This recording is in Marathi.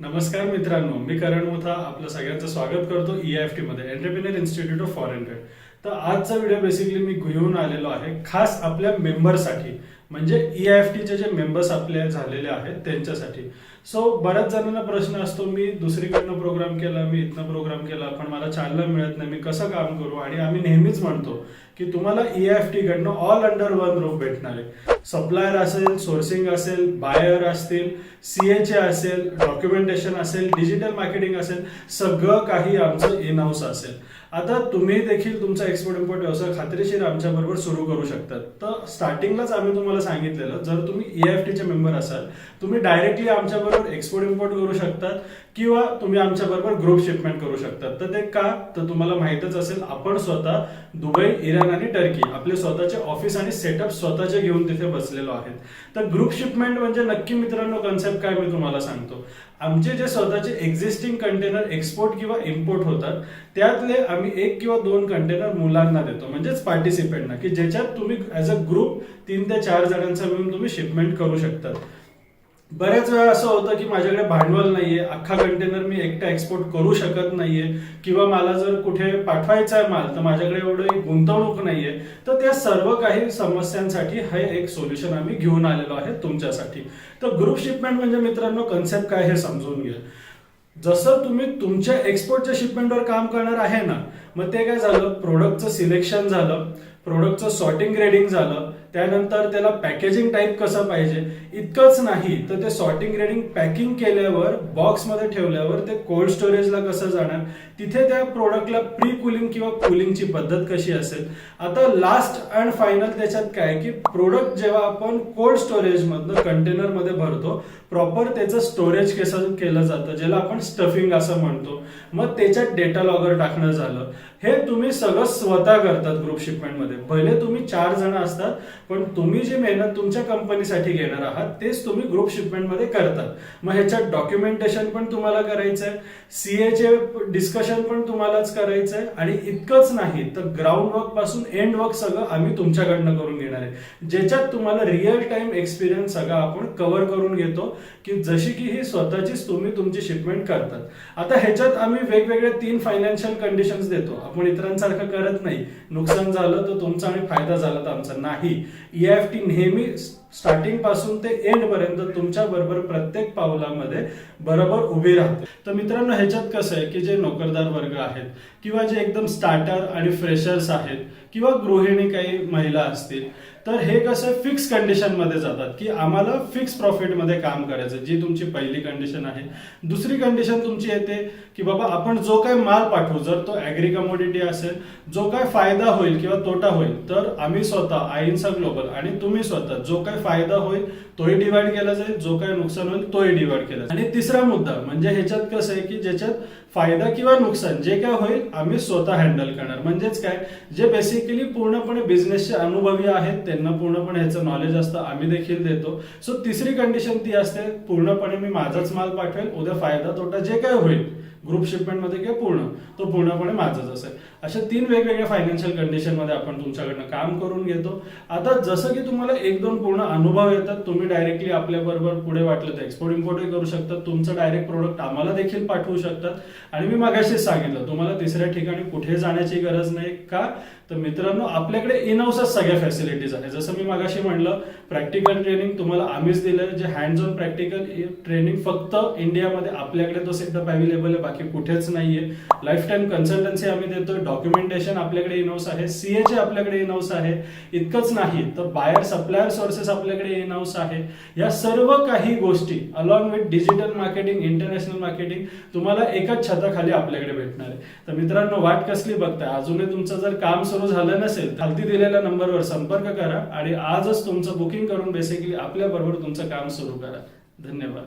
नमस्कार मित्रांनो मी करण मोथा आपलं सगळ्यांचं स्वागत करतो ई एफ टी मध्ये entrepreneur institute of foreign trade तर आजचा व्हिडिओ बेसिकली मी घेऊन आलेलो आहे खास आपल्या मेंबरसाठी म्हणजे ई एफ टीचे जे मेंबर्स आपले झालेले आहेत त्यांच्यासाठी. सो बऱ्याच जणांना प्रश्न असतो मी दुसरीकडनं प्रोग्राम केला मी इथनं प्रोग्राम केला पण मला चालना मिळत नाही मी कसं काम करू? आणि आम्ही नेहमीच म्हणतो की तुम्हाला ई एफ टी कडनं ऑल अंडर वन रूप भेटणार आहे. सप्लायर असेल सोर्सिंग असेल बायर असतील सीएचए असेल डॉक्युमेंटेशन असेल डिजिटल मार्केटिंग असेल सगळं काही आमचं इन हाऊस असेल. आता तुम्ही देखील तुमचा एक्सपोर्ट इम्पोर्ट व्यवसाय खात्रीशीर आमच्या बरोबर सुरू करू शकतात. तर स्टार्टिंगलाच आम्ही तुम्हाला सांगितलेलं जर तुम्ही ई एफ टीचे मेंबर असाल तुम्ही डायरेक्टली आमच्या बरोबर एक्सपोर्ट इम्पोर्ट करू शकतात. किंवा तुम्ही आमच्या बरोबर ग्रुप शिपमेंट करू शकतात तर ते का? तर तुम्हाला माहितच असेल आपण स्वतः दुबई इराण आणि टर्की आपले स्वतःचे ऑफिस आणि सेटअप स्वतःचे घेऊन तिथे बसलेलो आहेत. तर ग्रुप शिपमेंट म्हणजे नक्की मित्रांनो कन्सेप्ट काय मी तुम्हाला सांगतो. आमचे जे स्वतःचे एक्झिस्टिंग कंटेनर एक्सपोर्ट किंवा इम्पोर्ट होतात त्यातले आम्ही एक किंवा दोन कंटेनर मुलांना देतो. म्हणजेच पार्टिसिपेंटना की ज्याच्यात तुम्ही ऍज अ ग्रुप तीन ते चार जणांचा मिळून तुम्ही शिपमेंट करू शकतात बऱ्याच वेळा असं होतं की माझ्याकडे भांडवल नाहीये अख्खा कंटेनर मी एकटा एक्सपोर्ट करू शकत नाहीये किंवा मला जर कुठे पाठवायचा आहे माल तर माझ्याकडे एवढी गुंतवणूक नाहीये. तर त्या सर्व काही समस्यांसाठी हे एक सोल्युशन आम्ही घेऊन आलेलो आहे तुमच्यासाठी. तर ग्रुप शिपमेंट म्हणजे मित्रांनो कन्सेप्ट काय हे समजून घ्या. जसं तुम्ही तुमच्या एक्सपोर्टच्या शिपमेंटवर काम करणार आहे ना मग ते काय झालं? प्रोडक्टचं सिलेक्शन झालं. प्रोडक्टचं सॉर्टिंग ग्रेडिंग झालं. त्यानंतर त्याला पॅकेजिंग टाईप कसं पाहिजे इतकंच नाही तर ते सॉर्टिंग ग्रेडिंग पॅकिंग केल्यावर बॉक्समध्ये ठेवल्यावर ते कोल्ड स्टोरेजला कसं जाणार? तिथे त्या प्रोडक्टला प्री कुलिंग किंवा कुलिंगची पद्धत कशी असेल? आता लास्ट अँड फायनल त्याच्यात काय की प्रोडक्ट जेव्हा आपण कोल्ड स्टोरेजमधनं कंटेनरमध्ये भरतो प्रॉपर त्याचं स्टोरेज केसं केलं जातं ज्याला आपण स्टफिंग असं म्हणतो. मग त्याच्यात डेटा लॉगर टाकणं झालं. हे तुम्ही सगळं स्वतः करतात ग्रुप शिपमेंटमध्ये भले तुम्ही चार जण असतात पण तुम्ही जी मेहनत तुमच्या कंपनीसाठी घेणार आहात तेच तुम्ही ग्रुप शिपमेंटमध्ये करतात. मग ह्याच्यात डॉक्युमेंटेशन पण तुम्हाला करायचं आहे सीएचे डिस्कशन पण तुम्हालाच करायचं आहे आणि इतकंच नाही तर ग्राउंड वर्कपासून एंड वर्क सगळं आम्ही तुमच्याकडनं करून घेणार आहे. ज्याच्यात तुम्हाला रिअल टाइम एक्सपिरियन्स सगळं आपण कव्हर करून घेतो की जशी की ही स्वतःचीच तुम्ही तुमची शिपमेंट करतात. आता ह्याच्यात आम्ही वेगवेगळे तीन फायनान्शियल कंडिशन्स देतो. आपण इतरांसारखं करत नाही. नुकसान झालं तर तुमचा आणि फायदा झाला तर आमचा. नाही. ई एफ टी नेहमी स्टार्टिंगपासून ते एंड पर्यंत तुमच्या बरोबर प्रत्येक पावलामध्ये बरोबर उभी राहते. तर मित्रांनो ह्याच्यात कसं आहे की जे नोकरदार वर्ग आहेत किंवा जे एकदम स्टार्टर आणि फ्रेशर्स आहेत किंवा गृहिणी काही महिला असतील तर हे कसं फिक्स कंडिशनमध्ये जातात की आम्हाला फिक्स प्रॉफिटमध्ये काम करायचं जी तुमची पहिली कंडिशन आहे. दुसरी कंडिशन तुमची येते की बाबा आपण जो काय माल पाठवू जर तो ऍग्री कमोडिटी असेल जो काय फायदा होईल किंवा तोटा होईल तर आम्ही स्वतः आईन्सा ग्लोबल आणि तुम्ही स्वतः जो काय फायदा होईल तोही डिवाइड केला जाईल जो काय नुकसान होईल तोही डिवाइड केला जाईल. आणि तिसरा मुद्दा म्हणजे ह्याच्यात कसं आहे की ज्याच्यात फायदा किंवा नुकसान जे काय होईल आम्ही स्वतः हँडल करणार. म्हणजेच काय? जे बेसिक बेसिकली पूर्णपणे बिझनेसचे अनुभवी आहेत त्यांना पूर्णपणे ह्याचं नॉलेज असतं आम्ही देखील देतो. सो तिसरी कंडिशन ती असते पूर्णपणे मी माझाच माल पाठवेल उद्या फायदा तोटा जे काय होईल ग्रुप शिपमेंटमध्ये किंवा पूर्ण तो पूर्णपणे माझाच असेल. अशा तीन वेगवेगळ्या फायनान्शियल कंडिशनमध्ये आपण तुमच्याकडनं काम करून घेतो. आता जसं की तुम्हाला एक दोन पूर्ण अनुभव येतात तुम्ही डायरेक्टली आपल्याबरोबर पुढे वाटलं तर एक्सपोर्ट इम्पोर्टही करू शकतात तुमचं डायरेक्ट प्रोडक्ट आम्हाला देखील पाठवू शकतात. आणि मी मागाशीच सांगितलं तुम्हाला तिसऱ्या ठिकाणी कुठे जाण्याची गरज नाही का? तर मित्रांनो आपल्याकडे इन हाऊसच सगळ्या फॅसिलिटीज आहेत जसं मी मागाशी म्हणलं प्रॅक्टिकल ट्रेनिंग तुम्हाला आम्हीच दिलं जे हँड्स ऑन प्रॅक्टिकल ट्रेनिंग फक्त इंडियामध्ये आपल्याकडे तो सेटअप अवेलेबल आहे बाकी कुठेच नाहीये. लाईफ टाईम कन्सल्टन्सी आम्ही देतो डॉक्युमेंटेशन आपल्याकडे इन हाऊस आहे सीएचे आपल्याकडे इन हाऊस आहे. इतकंच नाही तर बायर सप्लायर सोर्सेस आपल्याकडे इन हाऊस आहे. या सर्व काही गोष्टी along with digital marketing international marketing तुम्हाला एकाच छताखाली आपल्याकडे भेटणार आहे. तर मित्रांनो वाट कसली बघताय? अजूनही तुमचं जर काम सुरू झालं नसेल तर खालती दिलेल्या नंबरवर संपर्क करा आणि आजच तुमचं बुकिंग करून बेसिकली आपल्याबरोबर तुमचं काम सुरू करा. धन्यवाद.